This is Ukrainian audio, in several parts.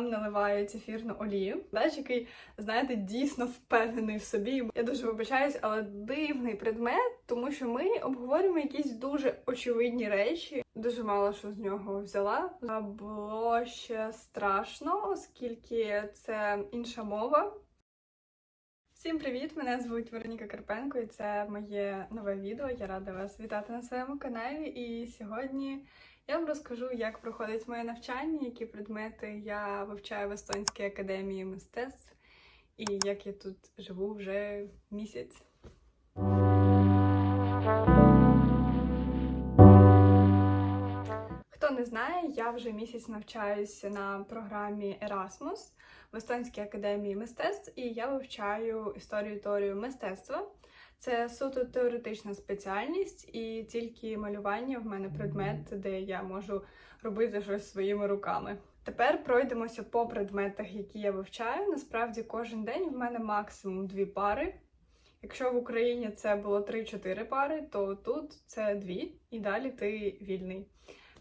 нам наливають ефірну олію. Дач, який, знаєте, дійсно впевнений в собі. Я дуже вибачаюсь, але дивний предмет, тому що ми обговорюємо якісь дуже очевидні речі. Дуже мало що з нього взяла. Було ще страшно, оскільки це інша мова. Всім привіт! Мене звуть Вероніка Карпенко, і це моє нове відео. Я рада вас вітати на своєму каналі. І сьогодні я вам розкажу, як проходить моє навчання, які предмети я вивчаю в Естонській академії мистецтв, і як я тут живу вже місяць. Хто не знає, я вже місяць навчаюся на програмі Erasmus в Естонській академії мистецтв, і я вивчаю історію теорію мистецтва. Це суто теоретична спеціальність, і тільки малювання в мене предмет, де я можу робити щось своїми руками. Тепер пройдемося по предметах, які я вивчаю. Насправді кожен день в мене максимум дві пари. Якщо в Україні це було 3-4 пари, то тут це дві, і далі ти вільний.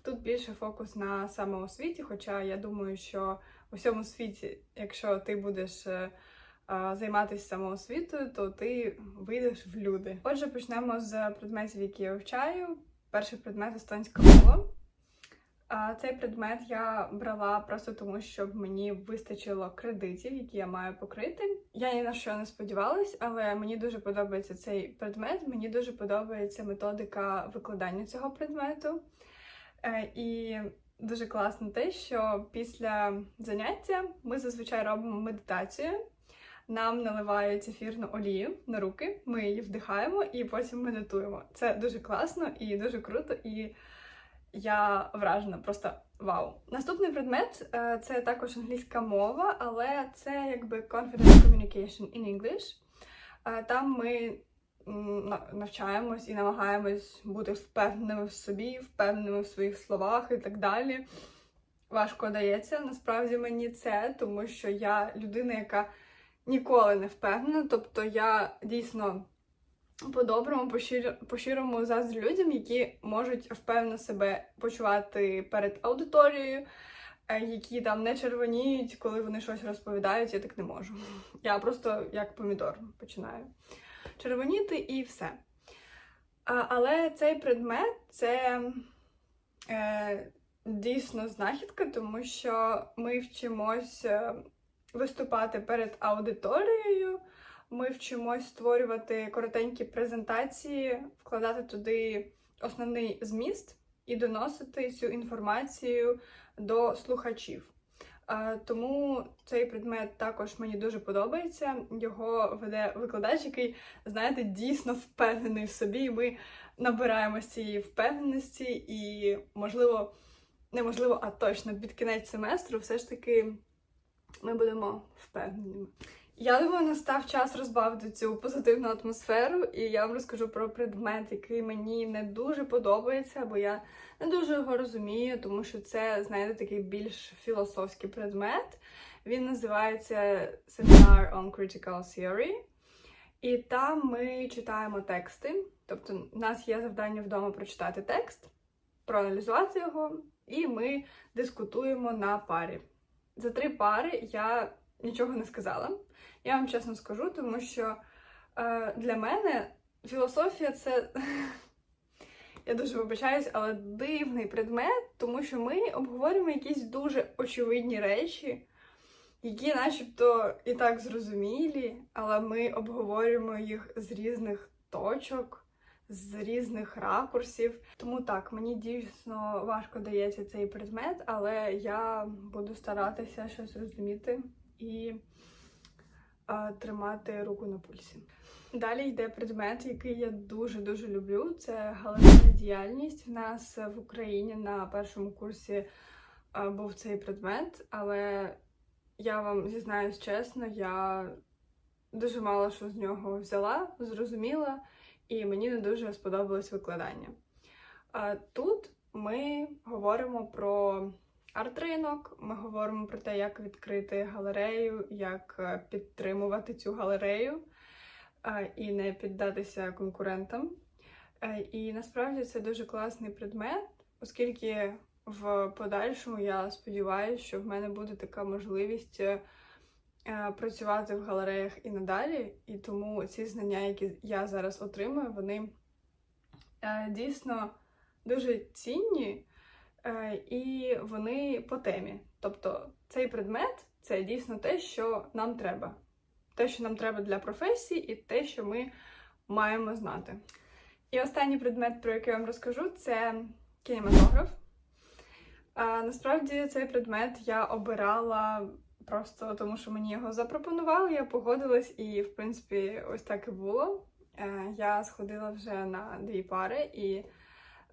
Тут більше фокус на самоосвіті, хоча я думаю, що у всьому світі, якщо ти будеш е, займатися самоосвітою, то ти вийдеш в люди. Отже, почнемо з предметів, які я вивчаю. Перший предмет естонська мова. Цей предмет я брала просто тому, щоб мені вистачило кредитів, які я маю покрити. Я ні на що не сподівалась, але мені дуже подобається цей предмет. Мені дуже подобається методика викладання цього предмету. Е, І дуже класно те, що після заняття ми зазвичай робимо медитацію. Нам наливають ефірну олію на руки, ми її вдихаємо і потім медитуємо. Це дуже класно і дуже круто, і я вражена, просто вау. Наступний предмет е, це також англійська мова, але це якби confidence communication in English. Е, Там ми навчаємось і намагаємось бути впевненими в собі, впевненими в своїх словах і так далі. Важко дається насправді мені це, тому що я людина, яка ніколи не впевнена. Тобто я дійсно по-доброму, по-щир- по-щирому заздрю людям, які можуть впевнено себе почувати перед аудиторією, е, які там не червоніють, коли вони щось розповідають, я так не можу. Я просто як помідор починаю червоніти і все. Але цей предмет це е, дійсно знахідка, тому що ми вчимось е, виступати перед аудиторією, ми вчимось створювати коротенькі презентації, вкладати туди основний зміст і доносити цю інформацію до слухачів. Тому цей предмет також мені дуже подобається. Його веде викладач, який, знаєте, дійсно впевнений в собі. Ми набираємо цієї впевненості, і, можливо, неможливо, а точно під кінець семестру все ж таки ми будемо впевненими. Я думаю, настав час розбавити цю позитивну атмосферу, і я вам розкажу про предмет, який мені не дуже подобається, бо я не дуже його розумію, тому що це, знаєте, такий більш філософський предмет. Він називається Seminar on Critical Theory. І там ми читаємо тексти. Тобто, у нас є завдання вдома прочитати текст, проаналізувати його, і ми дискутуємо на парі. За три пари я нічого не сказала. Я вам чесно скажу, тому що е, для мене філософія це. Я дуже вибачаюсь, але дивний предмет, тому що ми обговорюємо якісь дуже очевидні речі, які начебто і так зрозумілі, але ми обговорюємо їх з різних точок, з різних ракурсів. Тому так, мені дійсно важко дається цей предмет, але я буду старатися щось розуміти і а, тримати руку на пульсі. Далі йде предмет, який я дуже-дуже люблю. Це галерейна діяльність. В нас в Україні на першому курсі а, був цей предмет, але я вам зізнаюсь чесно, я дуже мало що з нього взяла, зрозуміла, і мені не дуже сподобалось викладання. Тут ми говоримо про арт-ринок, ми говоримо про те, як відкрити галерею, як е, підтримувати цю галерею е, і не піддатися конкурентам. Е, І насправді це дуже класний предмет, оскільки в подальшому я сподіваюся, що в мене буде така можливість працювати в галереях і надалі. І тому ці знання, які я зараз отримую, вони е, дійсно дуже цінні е, і вони по темі. Тобто цей предмет це дійсно те, що нам треба. Те, що нам треба для професії, і те, що ми маємо знати. І останній предмет, про який я вам розкажу, це кінематограф. Насправді цей предмет я обирала просто тому, що мені його запропонували, я погодилась, і, в принципі, ось так і було. Е, я сходила вже на дві пари, і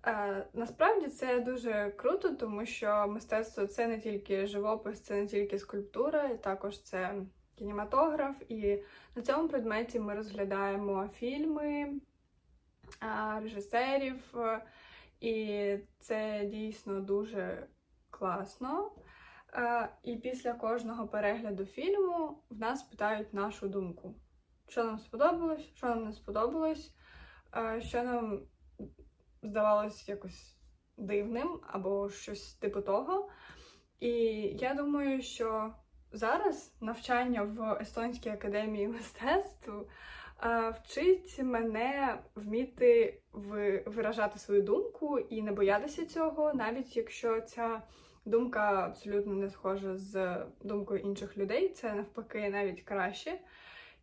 е, насправді це дуже круто, тому що мистецтво це не тільки живопис, це не тільки скульптура, і також це кінематограф. І на цьому предметі ми розглядаємо фільми, режисерів, е, і це дійсно дуже класно. Е, І після кожного перегляду фільму в нас питають нашу думку. Що нам сподобалось, що нам не сподобалось, е, що нам здавалось якось дивним або щось типу того. І я думаю, що зараз навчання в Естонській академії мистецтв е, вчить мене вміти виражати свою думку і не боятися цього, навіть якщо ця думка абсолютно не схожа з думкою інших людей, це навпаки навіть краще.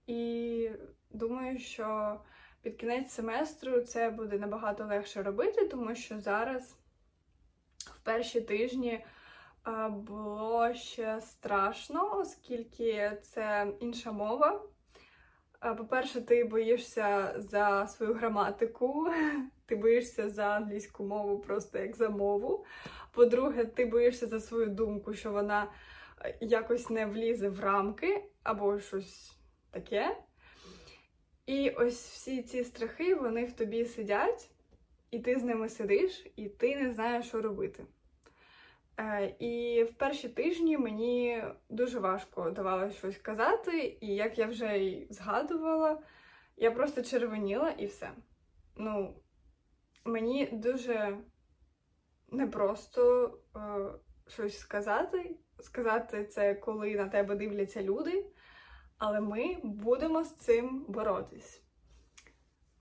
І думаю, що під кінець семестру це буде набагато легше робити, тому що зараз в перші тижні було ще страшно, оскільки це інша мова. По-перше, ти боїшся за свою граматику, ти боїшся за англійську мову просто як за мову. По-друге, ти боїшся за свою думку, що вона е, якось не влізе в рамки або щось таке. І ось всі ці страхи, вони в тобі сидять, і ти з ними сидиш, і ти не знаєш, що робити. Е, І в перші тижні мені дуже важко давалося щось казати, і як я вже й згадувала, я просто червоніла і все. Ну, мені дуже непросто е, щось сказати. Сказати це, коли на тебе дивляться люди, але ми будемо з цим боротись.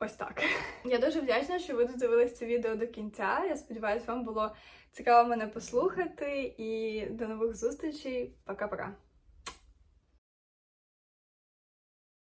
Ось так. Я дуже вдячна, що ви додивились це відео до кінця. Я сподіваюся, вам було цікаво мене послухати. І до нових зустрічей. Пока-пока.